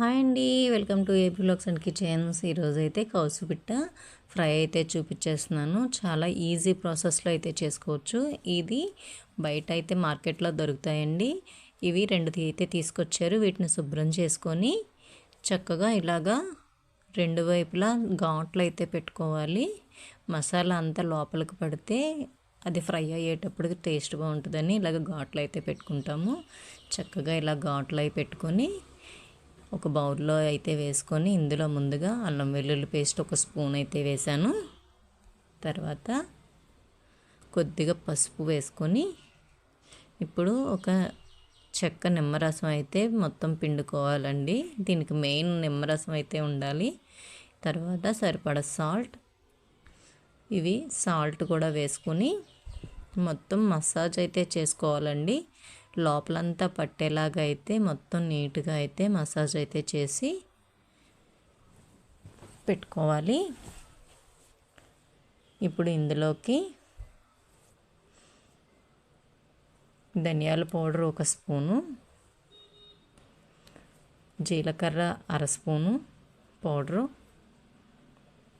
Hi అండి. Welcome to AP blogs and kitchens. ఈరోజు అయితే కౌసు పిట్ట ఫ్రై అయితే చూపించేస్తున్నాను. చాలా ఈజీ ప్రాసెస్లో అయితే చేసుకోవచ్చు. ఇది బయట అయితే మార్కెట్లో దొరుకుతాయండి. ఇవి రెండు అయితే తీసుకొచ్చారు. వీటిని శుభ్రం చేసుకొని చక్కగా ఇలాగా రెండు వైపులా ఘాట్లు అయితే పెట్టుకోవాలి. మసాలా అంతా లోపలికి పడితే అది ఫ్రై అయ్యేటప్పుడు టేస్ట్ బాగుంటుందని ఇలాగ ఘాట్లు అయితే పెట్టుకుంటాము. చక్కగా ఇలా ఘాట్లు అయి పెట్టుకొని ఒక బౌల్లో అయితే వేసుకొని ఇందులో ముందుగా అల్లం వెల్లుల్లి పేస్ట్ ఒక స్పూన్ అయితే వేసాను తర్వాత కొద్దిగా పసుపు వేసుకొని ఇప్పుడు ఒక చెక్క నిమ్మరసం అయితే మొత్తం పిండుకోవాలండి. దీనికి మెయిన్ నిమ్మరసం అయితే ఉండాలి. తర్వాత సరిపడ సాల్ట్. ఇవి సాల్ట్ కూడా వేసుకొని మొత్తం మసాజ్ అయితే చేసుకోవాలండి. లోపలంతా పట్టేలాగా అయితే మొత్తం నీట్గా అయితే మసాజ్ అయితే చేసి పెట్టుకోవాలి. ఇప్పుడు ఇందులోకి ధనియాల పౌడర్ ఒక స్పూను జీలకర్ర అర స్పూను పౌడరు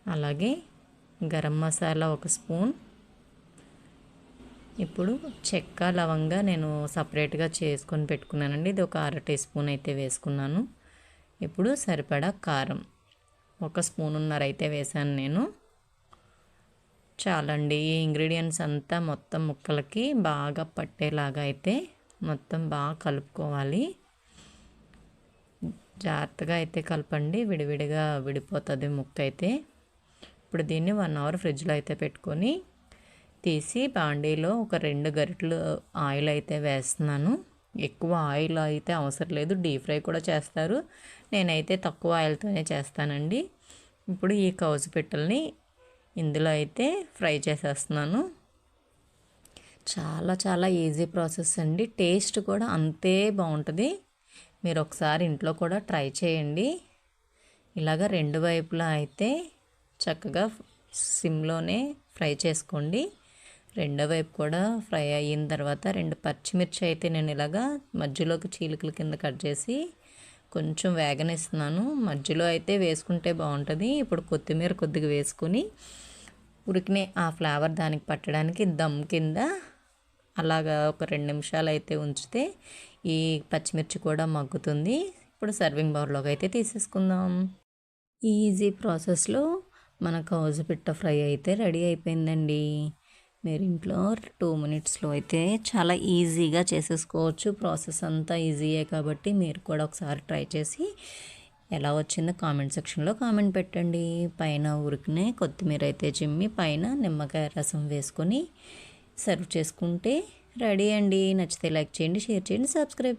అలాగే గరం మసాలా ఒక స్పూన్ ఇప్పుడు చెక్క లవంగా నేను సపరేట్గా చేసుకొని పెట్టుకున్నానండి. ఇది ఒక అర టీ స్పూన్ అయితే వేసుకున్నాను. ఇప్పుడు సరిపడా కారం ఒక స్పూనున్నర అయితే వేసాను నేను. చాలండి. ఈ ఇంగ్రీడియంట్స్ అంతా మొత్తం ముక్కలకి బాగా పట్టేలాగా అయితే మొత్తం బాగా కలుపుకోవాలి. జాగ్రత్తగా అయితే కలపండి. విడివిడిగా విడిపోతుంది ముక్క అయితే ఇప్పుడు దీన్ని వన్ అవర్ ఫ్రిడ్జ్లో అయితే పెట్టుకొని తీసి బాండీలో ఒక రెండు గరిటలు ఆయిల్ అయితే వేస్తున్నాను. ఎక్కువ ఆయిల్ అయితే అవసరం లేదు. డీప్ ఫ్రై కూడా చేస్తారు. నేనైతే తక్కువ ఆయిల్తోనే చేస్తానండి. ఇప్పుడు ఈ కౌజు పిట్టల్ని ఇందులో అయితే ఫ్రై చేసేస్తున్నాను. చాలా చాలా ఈజీ ప్రాసెస్ అండి. టేస్ట్ కూడా అంతే బాగుంటుంది. మీరు ఒకసారి ఇంట్లో కూడా ట్రై చేయండి. ఇలాగ రెండు వైపులా అయితే చక్కగా సిమ్లోనే ఫ్రై చేసుకోండి. రెండో వైపు కూడా ఫ్రై అయిన తర్వాత రెండు పచ్చిమిర్చి అయితే నేను ఇలాగా మధ్యలోకి చీలికల కింద కట్ చేసి కొంచెం వేగనిస్తున్నాను. మధ్యలో అయితే వేసుకుంటే బాగుంటుంది. ఇప్పుడు కొత్తిమీర కొద్దిగా వేసుకుని ఉరికినే ఆ ఫ్లేవర్ దానికి పట్టడానికి దమ్ కింద అలాగా ఒక రెండు నిమిషాలు అయితే ఉంచితే ఈ పచ్చిమిర్చి కూడా మగ్గుతుంది. ఇప్పుడు సర్వింగ్ బౌల్లోకి అయితే తీసేసుకుందాం. ఈజీ ప్రాసెస్లో మన కౌజు పిట్ట ఫ్రై అయితే రెడీ అయిపోయిందండి. మీరు ఇంట్లో టూ మినిట్స్లో అయితే చాలా ఈజీగా చేసేసుకోవచ్చు. ప్రాసెస్ అంతా ఈజీయే కాబట్టి మీరు కూడా ఒకసారి ట్రై చేసి ఎలా వచ్చిందో కామెంట్ సెక్షన్లో కామెంట్ పెట్టండి. పైన ఉరికినే కొత్తిమీర అయితే చిమ్మి పైన నిమ్మకాయ రసం వేసుకొని సర్వ్ చేసుకుంటే రెడీ అండి. నచ్చితే లైక్ చేయండి షేర్ చేయండి సబ్స్క్రైబ్